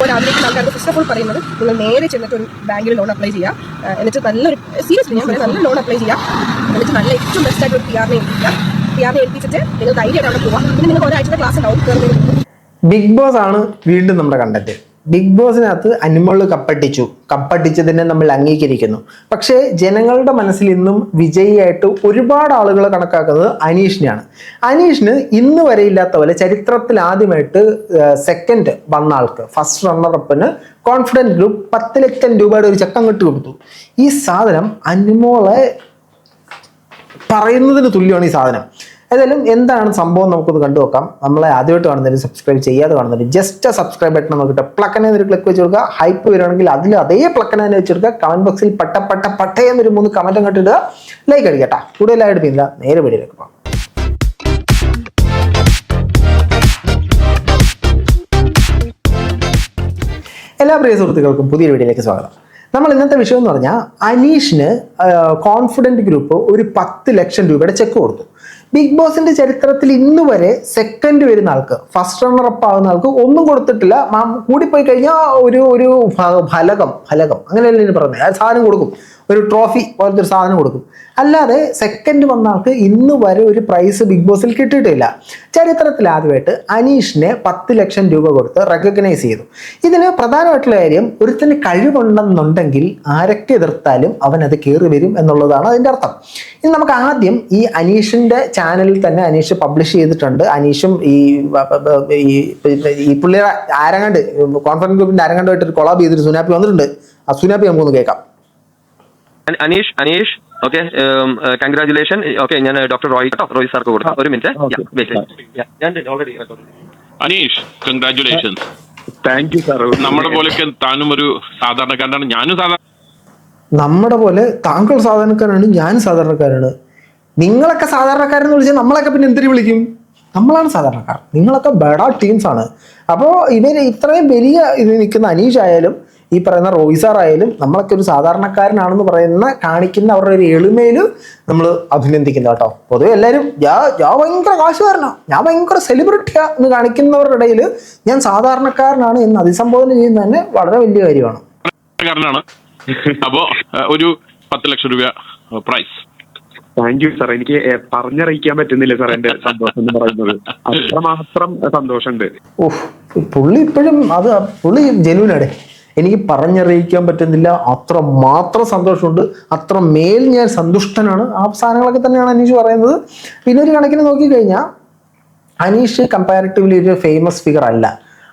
പോകാൻ ആഗ്രഹിക്കുന്ന ആൾക്കാർക്ക് ഫസ്റ്റ് ഓഫ് ഓൾ പറയുന്നത് നിങ്ങൾ നേരെ ചെന്നിട്ട് ഒരു ബാങ്കിൽ ലോൺ അപ്ലൈ ചെയ്യുക. എന്നിട്ട് നല്ലൊരു സീരിയസ്ലി ഞാൻ നല്ല ലോൺ അപ്ലൈ ചെയ്യുക. എന്നിട്ട് നല്ല ഏറ്റവും ബെസ്റ്റ് ആയിട്ട് ഒരു പി ആറിനെ ഏൽപ്പിക്കുക. പി ആറിനെ ഏൽപ്പിച്ചിട്ട് നിങ്ങൾ ധൈര്യമായിട്ട് അവിടെ പോവാം പിന്നെ നിങ്ങൾക്ക് ഒരാഴ്ചത്തെ ക്ലാസ് ഉണ്ടാവും. ബിഗ് ബോസ് ആണ് വീണ്ടും നമ്മുടെ കണ്ടന്റ് ബിഗ് ബോസിനകത്ത് അനിമൾ കപ്പട്ടിച്ചു. കപ്പട്ടിച്ചതിനെ നമ്മൾ അംഗീകരിക്കുന്നു. പക്ഷേ ജനങ്ങളുടെ മനസ്സിൽ ഇന്നും വിജയിയായിട്ട് ഒരുപാട് ആളുകൾ കണക്കാക്കുന്നത് അനീഷിനെയാണ്. അനീഷിന് ഇന്ന് വരെ ഇല്ലാത്ത പോലെ ചരിത്രത്തിൽ ആദ്യമായിട്ട് സെക്കൻഡ് വന്ന ആൾക്ക് ഫസ്റ്റ് റണ്ണറപ്പിന് കോൺഫിഡന്റ് ഗ്രൂപ്പ് പത്ത് ലക്ഷം രൂപയുടെ ഒരു ചക്കം കിട്ടി കൊടുത്തു. ഈ സാധനം അനിമോളെ പറയുന്നതിന് തുല്യമാണ് ഈ സാധനം. ഏതായാലും എന്താണ് സംഭവം നമുക്കൊന്ന് കണ്ടു നോക്കാം. നമ്മളെ ആദ്യമായിട്ട് കാണുന്നതിന് സബ്സ്ക്രൈബ് ചെയ്യാതെ കാണുന്നതിന് ജസ്റ്റ് സബ്സ്ക്രൈബ് ബട്ടൺ നോക്കിയിട്ട് പ്ലക്കനെ ഒരു ക്ലിക്ക് വെച്ച് കൊടുക്കുക. ഹൈപ്പ് വരുവാണെങ്കിൽ അതിൽ അതേ പ്ലക്കനെ തന്നെ വെച്ചെടുക്കുക കമന്റ് ബോക്സിൽ പട്ട പട്ട പട്ട എന്നൊരു മൂന്ന് കമന്റ് ഇടുക ലൈക്ക് അടിക്കട്ടാ. കൂടുതലായിട്ട് പിന്നില്ല. നേരെ വീഡിയോയിലേക്ക് പോകാം. എല്ലാ പ്രിയ സുഹൃത്തുക്കൾക്കും പുതിയൊരു വീഡിയോയിലേക്ക് സ്വാഗതം. നമ്മൾ ഇന്നത്തെ വിഷയം എന്ന് പറഞ്ഞാൽ അനീഷിന് കോൺഫിഡന്റ് ഗ്രൂപ്പ് ഒരു പത്ത് ലക്ഷം രൂപയുടെ ചെക്ക് കൊടുത്തു. ബിഗ് ബോസിന്റെ ചരിത്രത്തിൽ ഇന്ന് വരെ സെക്കൻഡ് വരുന്ന ആൾക്ക് ഫസ്റ്റ് റണ്ണർ അപ്പ് ആകുന്ന ആൾക്ക് ഒന്നും കൊടുത്തിട്ടില്ല. കൂടിപ്പോയി കഴിഞ്ഞാൽ ഒരു ഒരു ഫലകം ഫലകം. അങ്ങനെയല്ലേ ഇതിന് ആ സാധനം കൊടുക്കും. ഒരു ട്രോഫി പോലത്തെ ഒരു സാധനം കൊടുക്കും. അല്ലാതെ സെക്കൻഡ് വന്ന ആൾക്ക് ഇന്ന് വരെ ഒരു പ്രൈസ് ബിഗ് ബോസിൽ കിട്ടിയിട്ടില്ല. ചരിത്രത്തിൽ ആദ്യമായിട്ട് അനീഷിനെ പത്ത് ലക്ഷം രൂപ കൊടുത്ത് റെക്കഗ്നൈസ് ചെയ്തു. ഇതിന് പ്രധാനമായിട്ടുള്ള കാര്യം ഒരുത്തിന് കഴിവുണ്ടെന്നുണ്ടെങ്കിൽ ആരൊക്കെ എതിർത്താലും അവൻ അത് കയറി വരും എന്നുള്ളതാണ് അതിന്റെ അർത്ഥം. ഇനി നമുക്ക് ആദ്യം ഈ അനീഷിന്റെ ചാനലിൽ തന്നെ അനീഷ് പബ്ലിഷ് ചെയ്തിട്ടുണ്ട്. അനീഷും ഈ ഈ ഈ പുള്ളിയുടെ ആരങ്ങാണ്ട് കോൺഫറൻസ് ഗ്രൂപ്പിന്റെ ആരങ്ങാണ്ടുമായിട്ട് ഒരു കൊളാബ് ചെയ്തിട്ട് സുനാപ്പി വന്നിട്ടുണ്ട്. ആ സുനാപ്പി നമുക്കൊന്ന് കേൾക്കാം. Aneesh Aneesh okay congratulation okay ഞാൻ ഡോക്ടർ റോയ് കേട്ടോ റോയ് സാർക്ക് കൊടുക്കാം. ഒരു മിനിറ്റ് ഞാൻ already Aneesh congratulation thank you sir നമ്മുടെ പോലെയൊക്കെ താനും ഒരു സാധാരണക്കാരനാണ്. ഞാനും സാധാരണ നമ്മുടെ പോലെ താങ്കൾ സാധാരണക്കാരാണ് ഞാൻ സാധാരണക്കാരാണ് നിങ്ങളൊക്കെ സാധാരണക്കാരെന്ന് വിളിച്ചാൽ നമ്മളൊക്കെ പിന്നെ എന്തിനു വിളിക്കും? നമ്മളാണ് സാധാരണക്കാർ. നിങ്ങളൊക്കെ ബഡാ ടീംസ് ആണ്. അപ്പോൾ ഇവർ ഇത്രയും വലിയ ഇത് നിൽക്കുന്ന അനീഷ് ആയാലും ഈ പറയുന്ന റോയിസാർ ആയാലും നമ്മളൊക്കെ ഒരു സാധാരണക്കാരനാണെന്ന് പറയുന്ന കാണിക്കുന്ന അവരുടെ ഒരു എളിമയിൽ നമ്മൾ അഭിനന്ദിക്കുന്ന കേട്ടോ. പൊതുവെ എല്ലാവരും ഞാൻ ഞാൻ ഭയങ്കര കാശുകാരനാണ് ഞാൻ ഭയങ്കര സെലിബ്രിറ്റിയാ എന്ന് കാണിക്കുന്നവരുടെ ഇടയിൽ ഞാൻ സാധാരണക്കാരനാണ് എന്ന് അഭിസംബോധന ചെയ്യുന്നത് തന്നെ വളരെ വലിയ കാര്യമാണ്. കാരനാണ്. അപ്പോ ഒരു പത്ത് ലക്ഷം രൂപ പ്രൈസ് താങ്ക് യു സാർ എനിക്ക് പറഞ്ഞറിയിക്കാൻ പറ്റുന്നില്ല സാർ എന്റെ സന്തോഷം എന്ന് പറയുന്നത്. അത്രമാത്രം സന്തോഷമുണ്ട്. ഓഹ് പുള്ളി ഇപ്പോഴും അത് പുള്ളി ജനുവിനാടെ എനിക്ക് പറഞ്ഞറിയിക്കാൻ പറ്റുന്നില്ല. അത്ര മാത്രം സന്തോഷമുണ്ട്. അത്ര മേൽ ഞാൻ സന്തുഷ്ടനാണ്. ആ സാധനങ്ങളൊക്കെ തന്നെയാണ് അനീഷ് പറയുന്നത്. പിന്നെ ഒരു കണക്കിന് നോക്കിക്കഴിഞ്ഞാൽ അനീഷ് കമ്പാരിറ്റീവ്ലി ഒരു ഫേമസ് ഫിഗർ അല്ല.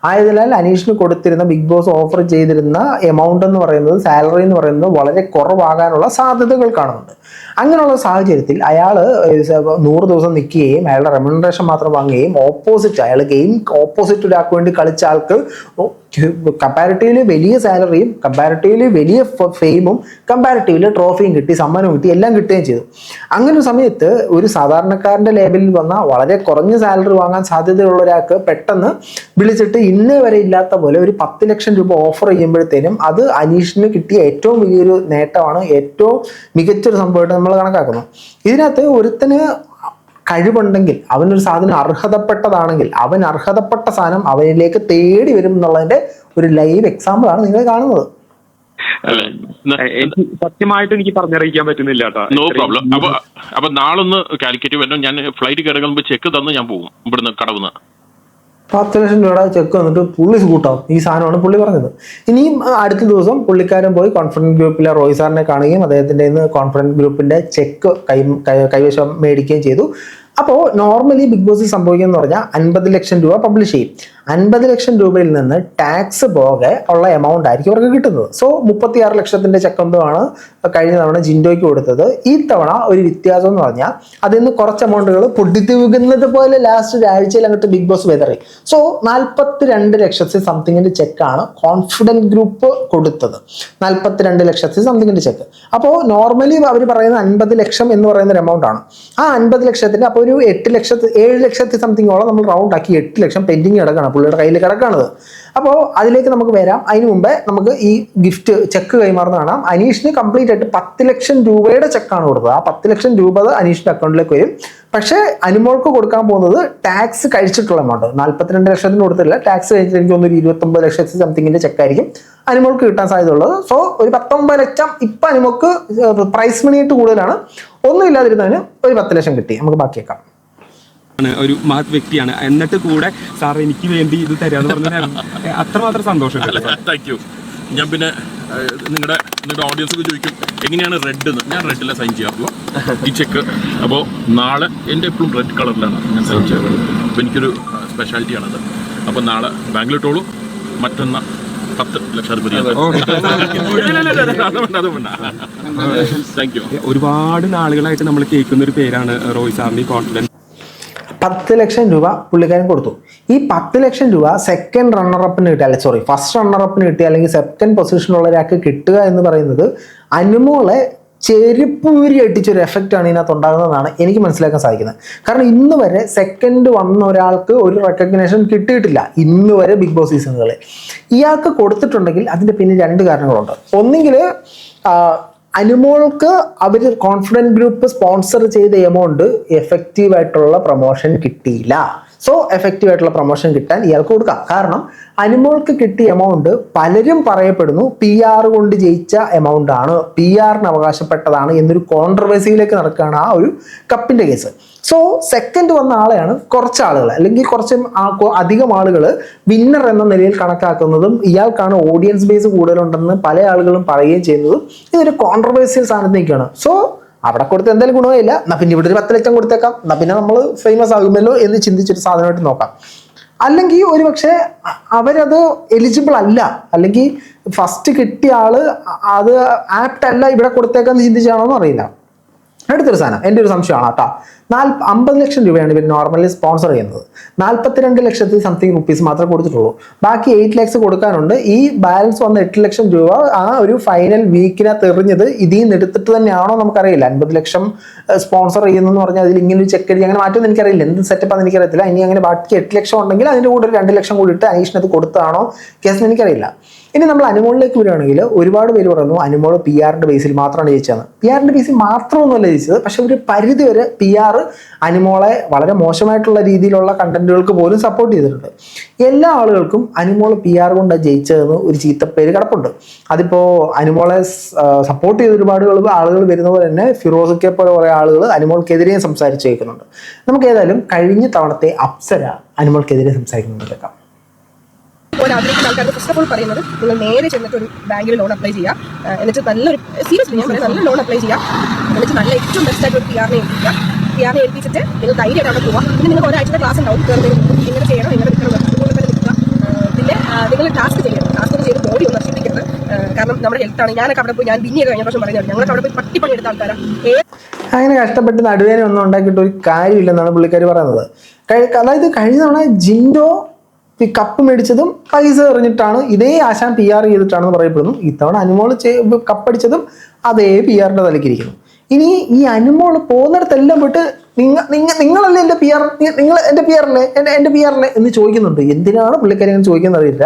ആയതിനാൽ അനീഷിന് കൊടുത്തിരുന്ന ബിഗ് ബോസ് ഓഫർ ചെയ്തിരുന്ന എമൗണ്ട് എന്ന് പറയുന്നത് സാലറി എന്ന് പറയുന്നത് വളരെ കുറവാകാനുള്ള സാധ്യതകൾ കാണുന്നുണ്ട്. അങ്ങനെയുള്ള സാഹചര്യത്തിൽ അയാൾ നൂറ് ദിവസം നിൽക്കുകയും അയാളുടെ റെമ്യൂണറേഷൻ മാത്രം വാങ്ങുകയും ഓപ്പോസിറ്റ് അയാൾ ഗെയിം ഓപ്പോസിറ്റ് ഒരാൾക്ക് വേണ്ടി കളിച്ച ആൾക്ക് കമ്പാരിറ്റീവ്ലി വലിയ സാലറിയും കമ്പാരിറ്റീവ്ലി വലിയ ഫെയിമും കമ്പാരിറ്റീവ്ലി ട്രോഫിയും കിട്ടി സമ്മാനവും കിട്ടി എല്ലാം കിട്ടുകയും ചെയ്തു. അങ്ങനെ ഒരു സമയത്ത് ഒരു സാധാരണക്കാരന്റെ ലേബലിൽ വന്ന വളരെ കുറഞ്ഞ സാലറി വാങ്ങാൻ സാധ്യതയുള്ള ഒരാൾക്ക് പെട്ടെന്ന് വിളിച്ചിട്ട് ഇന്നേ വരെ ഇല്ലാത്ത പോലെ ഒരു പത്ത് ലക്ഷം രൂപ ഓഫർ ചെയ്യുമ്പോഴത്തേനും അത് അനീഷിന് കിട്ടിയ ഏറ്റവും വലിയൊരു നേട്ടമാണ് ഏറ്റവും മികച്ചൊരു സംഭവമായിട്ട് നമ്മൾ കണക്കാക്കുന്നു. ഇതിനകത്ത് ഒരുത്തന് കഴിവുണ്ടെങ്കിൽ അവനൊരു സാധനം അർഹതപ്പെട്ടതാണെങ്കിൽ അവൻ അർഹതപ്പെട്ട സാധനം അവനിലേക്ക് തേടി വരും എന്നുള്ളതിന്റെ ഒരു ലൈവ് എക്സാമ്പിൾ ആണ് നിങ്ങൾ കാണുന്നത്. അല്ലേ സത്യമായിട്ട് എനിക്ക് പറഞ്ഞറിയിക്കാൻ പറ്റുന്നില്ല കേട്ടോ. നോ പ്രോബ്ലം അപ്പൊ അപ്പൊ നാളൊന്ന് കാലിക്കറ്റ് വരണം. ഞാൻ ഫ്ലൈറ്റ് കയറുമ്പോൾ ചെക്ക് തന്ന് ഞാൻ പോകും ഇവിടുന്ന് കടവുന്ന്. പത്ത് ലക്ഷം രൂപയുടെ ചെക്ക് വന്നിട്ട് പുള്ളി കൂട്ടാവും ഈ സാധനമാണ് പുള്ളി പറഞ്ഞത്. ഇനിയും അടുത്ത ദിവസം പുള്ളിക്കാരൻ പോയി കോൺഫിഡൻസ് ഗ്രൂപ്പിലെ റോയ് സാറിനെ കാണുകയും അദ്ദേഹത്തിന്റെ കോൺഫിഡൻസ് ഗ്രൂപ്പിന്റെ ചെക്ക് കൈ കൈവശം മേടിക്കുകയും ചെയ്തു. അപ്പോൾ നോർമലി ബിഗ് ബോസിൽ സംഭവിക്കുന്നത് പറഞ്ഞാൽ അൻപത് ലക്ഷം രൂപ പബ്ലിഷ് ചെയ്യും. അൻപത് ലക്ഷം രൂപയിൽ നിന്ന് ടാക്സ് പോകെ ഉള്ള എമൗണ്ട് ആയിരിക്കും അവർക്ക് കിട്ടുന്നത്. സോ മുപ്പത്തിയാറ് ലക്ഷത്തിന്റെ ചെക്ക് എന്തുമാണ് കഴിഞ്ഞ തവണ ജിൻഡോയ്ക്ക് കൊടുത്തത്. ഈ തവണ ഒരു വ്യത്യാസം എന്ന് പറഞ്ഞാൽ അതിൽ നിന്ന് കുറച്ച് എമൗണ്ടുകൾ പൊട്ടിത്തീകുന്നത് പോലെ ലാസ്റ്റ് ഒരാഴ്ചയിൽ അങ്ങോട്ട് ബിഗ് ബോസ് വെതറി സോ നാൽപ്പത്തി രണ്ട് സംതിങ്ങിന്റെ ചെക്കാണ് കോൺഫിഡന്റ് ഗ്രൂപ്പ് കൊടുത്തത്. നാൽപ്പത്തി രണ്ട് ലക്ഷത്തി സംതിങ്ങിന്റെ ചെക്ക് അപ്പോൾ നോർമലി അവർ പറയുന്ന അൻപത് ലക്ഷം എന്ന് പറയുന്ന ഒരു എമൗണ്ട് ആണ്. ആ അൻപത് ലക്ഷത്തിന്റെ അപ്പോൾ ഒരു എട്ട് ലക്ഷത്തി ഏഴ് ലക്ഷത്തി സംതിങ്ങോളം നമ്മൾ റൗണ്ട് ആക്കി എട്ട് ലക്ഷം പെൻഡിങ് കിടക്കണം പുള്ളിയുടെ കയ്യിൽ കിടക്കാണത്. അപ്പോൾ അതിലേക്ക് നമുക്ക് വരാം. അതിന് മുമ്പേ നമുക്ക് ഈ ഗിഫ്റ്റ് ചെക്ക് കൈമാറുന്ന കാണാം. അനീഷിന് കംപ്ലീറ്റ് ആയിട്ട് പത്ത് ലക്ഷം രൂപയുടെ ചെക്കാണ് കൊടുത്തത്. ആ പത്ത് ലക്ഷം രൂപ അനീഷിന്റെ അക്കൗണ്ടിലേക്ക് വരും. പക്ഷേ അനുമോൾക്ക് കൊടുക്കാൻ പോകുന്നത് ടാക്സ് കഴിച്ചിട്ടുള്ള എമൗണ്ട് നാല്പത്തിരണ്ട് ലക്ഷത്തിന് കൊടുത്തില്ല ടാക്സ് കഴിച്ചിട്ട് എനിക്ക് തോന്നുന്നു ഇരുപത്തൊമ്പത് ലക്ഷത്തി സംതിങ്ങിന്റെ ചെക്കായിരിക്കും അനുമോൾക്ക് കിട്ടാൻ സാധ്യതയുള്ളത്. സോ ഒരു പത്തൊമ്പത് ലക്ഷം ഇപ്പം അനുമോൾക്ക് പ്രൈസ് മണിയായിട്ട് കൂടുതലാണ്. ഒന്നും ഇല്ലാതിരുന്നതിന് ഒരു പത്ത് ലക്ഷം കിട്ടി. നമുക്ക് ബാക്കിയേക്കാം. ഒരു മഹത് വ്യക്തിയാണ്. എന്നിട്ട് കൂടെ സാർ എനിക്ക് വേണ്ടി ഇത് തരാന്ന് പറഞ്ഞാൽ അത്രമാത്രം സന്തോഷം താങ്ക് യു ഞാൻ പിന്നെ നിങ്ങളുടെ നിങ്ങളുടെ ഓഡിയൻസ് ചോദിക്കും എങ്ങനെയാണ് റെഡ് എന്ന് ഞാൻ റെഡിലെ സൈൻ ചെയ്യാറുള്ളൂ ഈ ചെക്ക് അപ്പോൾ നാളെ എന്റെ എപ്പോഴും റെഡ് കളറിലാണ് ഞാൻ സൈൻ ചെയ്യാറുള്ളത്. അപ്പോൾ എനിക്കൊരു സ്പെഷ്യാലിറ്റിയാണത് അപ്പോൾ നാളെ ബാംഗ്ലൂട്ടോളൂ മറ്റന്നാൾ പത്ത് ലക്ഷാധിപതി താങ്ക് യു ഒരുപാട് നാളുകളായിട്ട് നമ്മൾ കേൾക്കുന്ന ഒരു പേരാണ് റോയ് സാറിന്റെ കോൺഫിഡൻസ് പത്ത് ലക്ഷം രൂപ പുള്ളിക്കാരൻ കൊടുത്തു. ഈ പത്ത് ലക്ഷം രൂപ സെക്കൻഡ് റണ്ണറപ്പിന് കിട്ടിയ അല്ലെ സോറി ഫസ്റ്റ് റണ്ണറപ്പിന് കിട്ടിയ അല്ലെങ്കിൽ സെക്കൻഡ് പൊസിഷനുള്ള ഒരാൾക്ക് കിട്ടുക എന്ന് പറയുന്നത് അനുമോളെ ചെരുപ്പൂരി എഫക്റ്റ് ആണ് ഇതിനകത്ത് ഉണ്ടാകുന്നതെന്നാണ് എനിക്ക് മനസ്സിലാക്കാൻ സാധിക്കുന്നത്. കാരണം ഇന്ന് വരെ സെക്കൻഡ് വന്ന ഒരാൾക്ക് ഒരു റെക്കഗ്നേഷൻ കിട്ടിയിട്ടില്ല ഇന്ന് വരെ ബിഗ് ബോസ് സീസണുകളിൽ ഇയാൾക്ക് കൊടുത്തിട്ടുണ്ടെങ്കിൽ അതിന്റെ പിന്നിൽ രണ്ട് കാരണങ്ങളുണ്ട്. ഒന്നെങ്കിൽ അനുമോൾക്ക് അവർ കോൺഫിഡന്റ് ഗ്രൂപ്പ് സ്പോൺസർ ചെയ്ത എമൗണ്ട് എഫക്റ്റീവ് ആയിട്ടുള്ള പ്രൊമോഷൻ കിട്ടിയില്ല. സോ എഫക്റ്റീവ് ആയിട്ടുള്ള പ്രൊമോഷൻ കിട്ടാൻ ഇയാൾക്ക് കൊടുക്കാം. കാരണം അനുമോൾക്ക് കിട്ടിയ എമൗണ്ട് പലരും പറയപ്പെടുന്നു പി ആർ കൊണ്ട് ജയിച്ച എമൗണ്ട് ആണ്. പി ആറിന് അവകാശപ്പെട്ടതാണ് എന്നൊരു കോൺട്രവേഴ്സിയിലേക്ക് നടക്കുകയാണ് ആ ഒരു കപ്പിന്റെ കേസ് സോ സെക്കൻഡ് വന്ന ആളെയാണ് കുറച്ച് ആളുകൾ അല്ലെങ്കിൽ കുറച്ച് അധികം ആളുകൾ വിന്നർ എന്ന നിലയിൽ കണക്കാക്കുന്നതും ഇയാൾക്കാണ് ഓഡിയൻസ് ബേസ് കൂടുതലുണ്ടെന്ന് പല ആളുകളും പറയുകയും ചെയ്യുന്നതും ഇതൊരു കോൺട്രവേഴ്സിയൽ സാധനത്തേക്കാണ് സോ അവിടെ കൊടുത്ത് എന്തായാലും ഗുണമില്ല. എന്നാ പിന്നെ ഇവിടെ ഒരു പത്ത് ലക്ഷം കൊടുത്തേക്കാം. എന്നാ പിന്നെ നമ്മൾ ഫേമസ് ആകുമല്ലോ എന്ന് ചിന്തിച്ചൊരു സാധനമായിട്ട് നോക്കാം. അല്ലെങ്കിൽ ഒരു പക്ഷേ അവരത് എലിജിബിൾ അല്ല. അല്ലെങ്കിൽ ഫസ്റ്റ് കിട്ടിയ ആൾ അത് ആപ്റ്റ് അല്ല ഇവിടെ കൊടുത്തേക്കാന്ന് ചിന്തിച്ചാണോന്ന് അറിയില്ല. അടുത്തൊരു സാധനം എന്റെ ഒരു സംശയമാണ് കേട്ടോ. നാല് അമ്പത് ലക്ഷം രൂപയാണ് ഇവർ നോർമലി സ്പോൺസർ ചെയ്യുന്നത്. നാൽപ്പത്തിരണ്ട് ലക്ഷത്തി സംതിങ് റുപ്പീസ് മാത്രമേ കൊടുത്തിട്ടുള്ളൂ. ബാക്കി എയ്റ്റ് ലാക്സ് കൊടുക്കാനുണ്ട്. ഈ ബാലൻസ് വന്ന എട്ട് ലക്ഷം രൂപ ആ ഒരു ഫൈനൽ വീക്കിനകത്ത് എറിഞ്ഞത് ഇതിൽ നിന്ന് എടുത്തിട്ട് തന്നെയാണോ നമുക്കറിയില്ല. അൻപത് ലക്ഷം സ്പോൺസർ ചെയ്യുന്നതെന്ന് പറഞ്ഞാൽ അതിൽ ഇങ്ങനെ ഒരു ചെക്ക് അങ്ങനെ മാറ്റുമെന്ന് എനിക്കറിയില്ല. എന്ത് സെറ്റപ്പ് ആണെന്ന് എനിക്കറിയത്തില്ല. ഇനി അങ്ങനെ ബാക്കി എട്ട് ലക്ഷം ഉണ്ടെങ്കിൽ അതിന്റെ കൂടെ ഒരു രണ്ട് ലക്ഷം കൂടി ഇട്ട് അനീഷിനത് കൊടുത്താണോ കേസിന് എനിക്കറിയില്ല. ഇനി നമ്മൾ അനുമോളിലേക്ക് വരികയാണെങ്കിൽ ഒരുപാട് പേര് പറയുന്നു അനുമോൾ പി ആറിന്റെ ബേസിൽ മാത്രമാണ് ജയിച്ചത് പി ആറിന്റെ ബേസിൽ മാത്രമൊന്നുമല്ല ജയിച്ചത്. പക്ഷെ ഒരു പരിധി വരെ പി ആർ അനുമോളെ വളരെ മോശമായിട്ടുള്ള രീതിയിലുള്ള കണ്ടന്റുകൾക്ക് പോലും സപ്പോർട്ട് ചെയ്തിട്ടുണ്ട്. എല്ലാ ആളുകൾക്കും അനുമോൾ പി ആർ കൊണ്ട് ജയിച്ചതെന്ന് ഒരു ചീത്തപ്പേര് കിടപ്പുണ്ട്. അതിപ്പോ അനുമോളെ സപ്പോർട്ട് ചെയ്ത ഒരുപാട് ആളുകൾ- വരുന്ന പോലെ തന്നെ ഫിറോസൊക്കെ പോലെ കുറെ ആളുകൾ അനുമോൾക്കെതിരെയും സംസാരിച്ചു കേൾക്കുന്നുണ്ട്. നമുക്ക് ഏതായാലും കഴിഞ്ഞ തവണത്തെ അപ്സര അനുമോൾക്കെതിരെ സംസാരിക്കുന്നുണ്ട് കേൾക്കാം പോലെ ആഗ്രഹിക്കുന്ന ആൾക്കാർക്ക് ഫസ്റ്റ് ഓഫ് ഓൾ പറയുന്നത് നിങ്ങൾ നേരെ ചെന്നിട്ട് ഒരു ബാങ്കിൽ ലോൺ അപ്ലൈ ചെയ്യുക. എന്നിട്ട് നല്ലൊരു സീരിയസ് ഞാൻ നല്ല ലോൺ അപ്ലൈ ചെയ്യുക. എന്നിട്ട് നല്ല ഏറ്റവും ബെസ്റ്റ് ആയിട്ട് ഒരു പി ആറിനെ ഏൽപ്പിക്കുക. പി ആറിനെ ഏൽപ്പിച്ചിട്ട് നിങ്ങൾ ധൈര്യമായിട്ട് അവിടെ പോവുക. പിന്നെ നിങ്ങൾക്ക് ഒരാഴ്ചത്തെ ക്ലാസ് ഉണ്ടാവും. കയറി ഇങ്ങനെ ചെയ്യണം ഇങ്ങനെ നിൽക്കണം അതുപോലെ തന്നെ നിൽക്കുക. പിന്നെ നിങ്ങൾ ടാസ്ക് ചെയ്യണം. ടാസ്ക് ചെയ്ത് ബോഡി ഒന്ന് നശിപ്പിക്കരുത്. കാരണം നമ്മുടെ ഹെൽത്താണ് ഞാനൊക്കെ അവിടെ പോയി ഞാൻ ബിന്നി കഴിഞ്ഞ പ്രാവശ്യം പറഞ്ഞു ഞങ്ങൾക്ക് അവിടെ പോയി പട്ടിപ്പണി എടുത്ത ആൾക്കാരാ അങ്ങനെ കഷ്ടപ്പെട്ട് നടുവേനെ ഒന്നും ഉണ്ടാക്കിയിട്ട് ഒരു കാര്യമില്ലെന്നാണ് പുള്ളിക്കാർ പറയുന്നത്. അതായത് കഴിഞ്ഞ തവണ ജിൻഡോ ഈ കപ്പ് മേടിച്ചതും പൈസ എറിഞ്ഞിട്ടാണ് ഇതേ ആശാൻ പി ആർ ചെയ്തിട്ടാണെന്ന് പറയപ്പെടുന്നു. ഇത്തവണ അനുമോൾ കപ്പടിച്ചതും അതേ പി ആറിന്റെ തലക്കിരിക്കുന്നു ഇനി ഈ അനുമോൾ പോകുന്നിടത്തെല്ലാം പോയിട്ട് നിങ്ങൾ നിങ്ങൾ നിങ്ങളല്ലേ എന്റെ പി ആർ നിങ്ങൾ എന്റെ പി ആറല്ലേ എന്റെ എന്റെ പി ആറല്ലേ എന്ന് ചോദിക്കുന്നുണ്ട്. എന്തിനാണ് പുള്ളിക്കാരി അങ്ങനെ ചോദിക്കുന്നത് അറിയില്ല.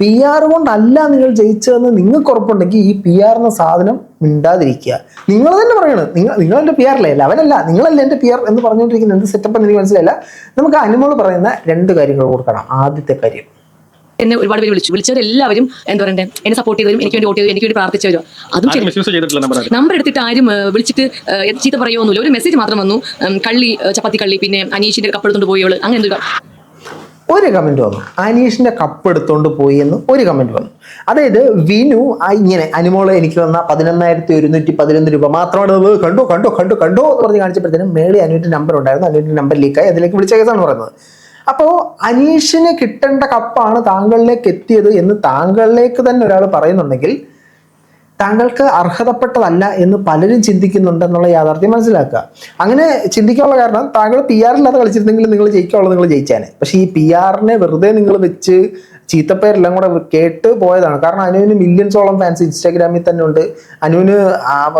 പി ആർ കൊണ്ടല്ല നിങ്ങൾ ജയിച്ചതെന്ന് നിങ്ങൾക്ക് ഉറപ്പുണ്ടെങ്കിൽ ഈ പി ആർ എന്ന സാധനം മിണ്ടാതിരിക്കുക. നിങ്ങൾ തന്നെ പറയണം. നിങ്ങൾ നിങ്ങൾ എന്റെ പി ആറല്ലേ അല്ല അവനല്ല. നിങ്ങളല്ല എന്റെ പി ആർ എന്ന് പറഞ്ഞുകൊണ്ടിരിക്കുന്ന എന്ത് സെറ്റപ്പ് എന്ന് എനിക്ക് മനസ്സിലായില്ല. നമുക്ക് അനുമോൾ പറയുന്ന രണ്ട് കാര്യങ്ങൾ കൊടുക്കണം. ആദ്യത്തെ കാര്യം. എന്നെ ഒരുപാട് പേര് വിളിച്ചു. വിളിച്ചവരെല്ലാവരും എന്താ പറയണ്ടേ എന്നെ സപ്പോർട്ട് ചെയ്തവരും എനിക്ക് വേണ്ടി വോട്ട് ചെയ്തു എനിക്ക് വേണ്ടി പ്രാർത്ഥിച്ചവരും അതും നമ്പർ എടുത്തിട്ട് ആരും വിളിച്ചിട്ട് ചീത്ത പറയുമൊന്നുമില്ല ഒരു മെസ്സേജ് മാത്രം വന്നു. കള്ളി ചപ്പാത്തി കള്ളി പിന്നെ അനീഷിന്റെ കപ്പെടുത്തോണ്ട് പോയവൾ അങ്ങനെ എന്തൊരു ഒരു കമന്റ് വന്നു. അനീഷിന്റെ കപ്പ് എടുത്തോണ്ട് പോയി എന്ന് ഒരു കമന്റ് വന്നു. അതായത് വിനു ആ ഇങ്ങനെ അനുമോൾ എനിക്ക് വന്ന പതിനൊന്നായിരത്തി ഒരുന്നൂറ്റി പതിനൊന്ന് രൂപ മാത്രമാണ് കണ്ടോ കണ്ടോ കണ്ടോ കണ്ടോ എന്ന് പറഞ്ഞ് കാണിച്ചപ്പോഴത്തേനും മേളി അനുവിന്റെ നമ്പർ ഉണ്ടായിരുന്നു. അനുവിന്റെ നമ്പർ ലീക്കായി അതിലേക്ക് വിളിച്ച കേസാണ് പറയുന്നത്. അപ്പോൾ അനീഷിന് കിട്ടേണ്ട കപ്പാണ് താങ്കളിലേക്ക് എത്തിയത് എന്ന് താങ്കളിലേക്ക് തന്നെ ഒരാൾ പറയുന്നുണ്ടെങ്കിൽ താങ്കൾക്ക് അർഹതപ്പെട്ടതല്ല എന്ന് പലരും ചിന്തിക്കുന്നുണ്ട് എന്നുള്ള യാഥാർത്ഥ്യം മനസ്സിലാക്കുക. അങ്ങനെ ചിന്തിക്കാനുള്ള കാരണം താങ്കൾ പി ആറില്ലാതെ കളിച്ചിരുന്നെങ്കിൽ നിങ്ങൾ ജയിക്കാനുള്ളത് നിങ്ങൾ ജയിച്ചാനെ. പക്ഷേ ഈ പി ആറിനെ വെറുതെ നിങ്ങൾ വെച്ച് ചീത്തപ്പേരെല്ലാം കൂടെ കേട്ട് പോയതാണ്. കാരണം അനുവിന് മില്യൺസോളം ഫാൻസ് ഇൻസ്റ്റാഗ്രാമിൽ തന്നെ ഉണ്ട്. അനുവിന്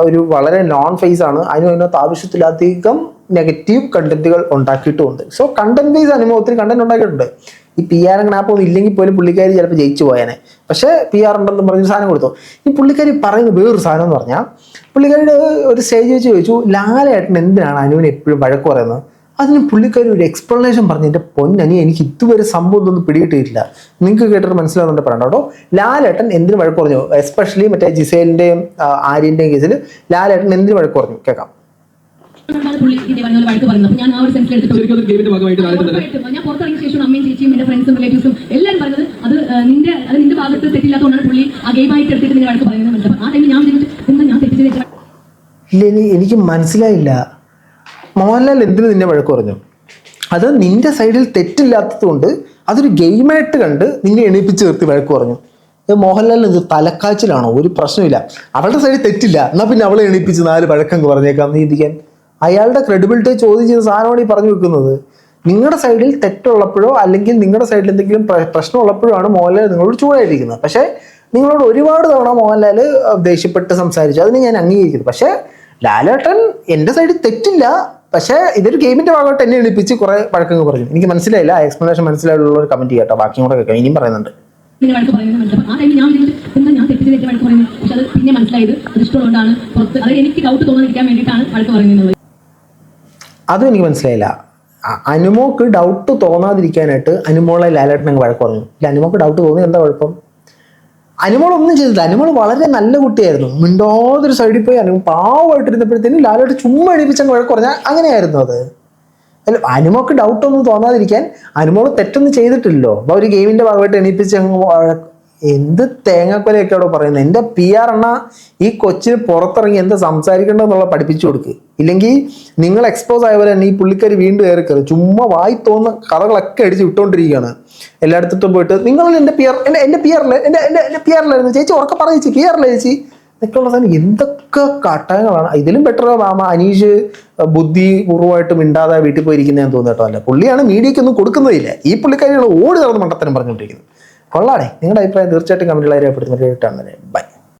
ഒരു വളരെ നോൺ ഫേസ് ആണ്. അനു അതിനകത്ത് ആവശ്യത്തിലധികം നെഗറ്റീവ് കണ്ടന്റുകൾ ഉണ്ടാക്കിയിട്ടുമുണ്ട്. സോ കണ്ടന്റ് ബേസ് അനുഭവം ഒത്തിരി കണ്ടന്റ് ഉണ്ടാക്കിയിട്ടുണ്ട്. ഈ പി ആർ അങ്ങനെ ആപ്പ് ഒന്നും ഇല്ലെങ്കിൽ പോലും പുള്ളിക്കാരി ചിലപ്പോൾ ജയിച്ചു പോയേനെ. പക്ഷേ പി ആർ ഉണ്ടെന്ന് പറഞ്ഞൊരു സാധനം കൊടുത്തു. ഈ പുള്ളിക്കാരി പറയുന്ന വേറൊരു സാധനം എന്ന് പറഞ്ഞാൽ പുള്ളിക്കാരിയുടെ ഒരു സ്റ്റേജ് വെച്ച് ചോദിച്ചു ലാലേട്ടൻ എന്തിനാണ് അനുവിന് എപ്പോഴും വഴക്ക് പറയുന്നത്? അതിന് പുള്ളിക്കാരി ഒരു എക്സ്പ്ലനേഷൻ പറഞ്ഞു എന്റെ പൊന്നനി എനിക്ക് ഇതുവരെ സംഭവം ഒന്നും പിടികിട്ടിയിട്ടില്ല. നിങ്ങൾക്ക് കേട്ടിട്ട് മനസ്സിലാവുന്നുണ്ട് പറയണം കേട്ടോ. ലാലേട്ടൻ എന്തിനു വഴക്ക് പറഞ്ഞു? എസ്പെഷ്യലി മറ്റേ ജിസേലിന്റെയും ആര്യന്റെയും കേസിൽ ലാലേട്ടൻ എന്തിനു വഴക്ക് പറഞ്ഞു? കേൾക്കാം. ഞാൻ ആ ഒരു സെൻസിൽ. ഞാൻ പുറത്തിറങ്ങിയ ശേഷം അമ്മയും ചേച്ചിയും എന്റെ ഫ്രണ്ട്സും റിലേറ്റീവ്സും എല്ലാവരും പറഞ്ഞത് അത് നിന്റെ അത് നിന്റെ ഭാഗത്ത് തെറ്റില്ലാത്തതുകൊണ്ടാണ് പുള്ളി ആ ഗെയിമായിട്ട് എടുത്തിട്ട് നിന്നെ വഴക്ക് പറയുന്നത്. ആ ടൈമിൽ ഞാൻ എന്താ ഞാൻ എനിക്ക് മനസ്സിലായില്ല. മോഹൻലാൽ എന്തിനു നിന്നെ വഴക്ക് പറഞ്ഞു? അത് നിന്റെ സൈഡിൽ തെറ്റില്ലാത്തത് കൊണ്ട് അതൊരു ഗെയിമായിട്ട് കണ്ട് നിന്നെ എണീപ്പിച്ച് നിർത്തി വഴക്ക് പറഞ്ഞു. മോഹൻലാലിന് ഇത് തലക്കാച്ചിലാണോ? ഒരു പ്രശ്നമില്ല അവളുടെ സൈഡിൽ തെറ്റില്ല. എന്നാ പിന്നെ അവളെ എണീപ്പിച്ച് നാല് വഴക്കങ്ങ് പറഞ്ഞേക്കാം നീതിക്കാൻ അയാളുടെ ക്രെഡിബിലിറ്റി ചോദ്യം ചെയ്യുന്ന സാധനമാണ് ഈ പറഞ്ഞു വെക്കുന്നത്. നിങ്ങളുടെ സൈഡിൽ തെറ്റുള്ളപ്പോഴോ അല്ലെങ്കിൽ നിങ്ങളുടെ സൈഡിൽ എന്തെങ്കിലും പ്രശ്നം പ്രശ്നമുള്ളപ്പോഴോ ആണ് മോഹൻലാൽ നിങ്ങളോട് ചൂടായിരിക്കുന്നത് പക്ഷേ നിങ്ങളോട് ഒരുപാട് തവണ മോഹൻലാൽ ദേഷ്യപ്പെട്ട് സംസാരിച്ചു. അതിന് ഞാൻ അംഗീകരിക്കുന്നു. പക്ഷേ ലാലേട്ടൻ എന്റെ സൈഡിൽ തെറ്റില്ല. പക്ഷേ ഇതൊരു ഗെയിമിന്റെ ഭാഗമായിട്ട് എന്നെ എളിപ്പിച്ച് കുറെ പഴക്കങ്ങൾ പറഞ്ഞു. എനിക്ക് മനസ്സിലായില്ല. എക്സ്പ്ലനേഷൻ മനസ്സിലായുള്ള ഒരു കമന്റ് കേട്ടോ. ബാക്കിയും കൂടെ കേൾക്കാം. ഇനിയും പറയുന്നുണ്ട്. വഴക്ക് പറയുന്നത്. ആ ടൈമിൽ ഞാൻ എന്താ ഞാൻ വഴക്ക് പറയുന്നത്? പക്ഷെ അത് പിന്നെ മനസ്സിലായത് അത് പുറത്ത് അത് എനിക്ക് ഡൗട്ട് തോന്നാതിരിക്കാൻ വേണ്ടിയിട്ടാണ് വഴക്ക് പറയുന്നത്. അതും എനിക്ക് മനസ്സിലായില്ല. അനുമോക്ക് ഡൗട്ട് തോന്നാതിരിക്കാനായിട്ട് അനുമോളെ ലാലേട്ടൻ അങ്ങ് വഴക്ക് പറഞ്ഞു. ഇല്ല അനുമോക്ക് ഡൗട്ട് തോന്നി. എന്താ കുഴപ്പം അനുമോൾ ഒന്നും ചെയ്തില്ല. അനുമോൾ വളരെ നല്ല കുട്ടിയായിരുന്നു. മിണ്ടാതൊരു സൈഡിൽ പോയി അനുമോ പാവമായിട്ടിരുന്നപ്പോഴത്തേനും ലാലോട്ട് ചുമ്മാ എണീപ്പിച്ചങ്ങ് വഴക്ക് പറഞ്ഞാൽ അങ്ങനെയായിരുന്നു അത്. അല്ല അനുമോക്ക് ഡൗട്ടൊന്നും തോന്നാതിരിക്കാൻ അനുമോൾ തെറ്റൊന്നും ചെയ്തിട്ടില്ലല്ലോ അപ്പൊ ഒരു ഗെയിമിന്റെ ഭാഗമായിട്ട് എണീപ്പിച്ച് എന്ത് തേങ്ങക്കൊലയൊക്കെ അവിടെ പറയുന്നത് എന്റെ പി ആർ എണ്ണ ഈ കൊച്ചിന് പുറത്തിറങ്ങി എന്ത് സംസാരിക്കേണ്ടതെന്നുള്ള പഠിപ്പിച്ചു കൊടുക്ക്. ഇല്ലെങ്കിൽ നിങ്ങൾ എക്സ്പോസ് ആയ പോലെ തന്നെ ഈ പുള്ളിക്കാർ വീണ്ടും കയറി കയറി. ചുമ്മാ വായി തോന്നുന്ന കഥകളൊക്കെ അടിച്ച് വിട്ടുകൊണ്ടിരിക്കുകയാണ് എല്ലായിടത്തും പോയിട്ട് നിങ്ങൾ എന്റെ പി ആർ എന്റെ എന്റെ പി ആറിൽ എന്റെ എന്റെ എന്റെ പി ആറിലായിരുന്നു ചേച്ചി ഉറക്കെ പറഞ്ഞു ചേച്ചി പി ആറിലെ ചേച്ചി? എന്നൊക്കെയുള്ള സാധനം. എന്തൊക്കെ കട്ടയങ്ങളാണ് ഇതിലും ബെറ്റർ മാമ അനീഷ് ബുദ്ധി പൂർവമായിട്ട് മിണ്ടാതെ വീട്ടിൽ പോയിരിക്കുന്നതെന്ന് തോന്നുന്നു കേട്ടോ. അല്ല പുള്ളിയാണ് മീഡിയയ്ക്കൊന്നും കൊടുക്കുന്നതില്ല. ഈ പുള്ളിക്കാരികൾ ഓടി നടന്ന് മണ്ടത്തരം പറഞ്ഞുകൊണ്ടിരിക്കുന്നത്. കൊള്ളാടേ നിങ്ങളുടെ അഭിപ്രായം തീർച്ചയായിട്ടും കമന്റിൽ രേഖപ്പെടുത്തുന്നവരായിട്ടാണ് ബൈ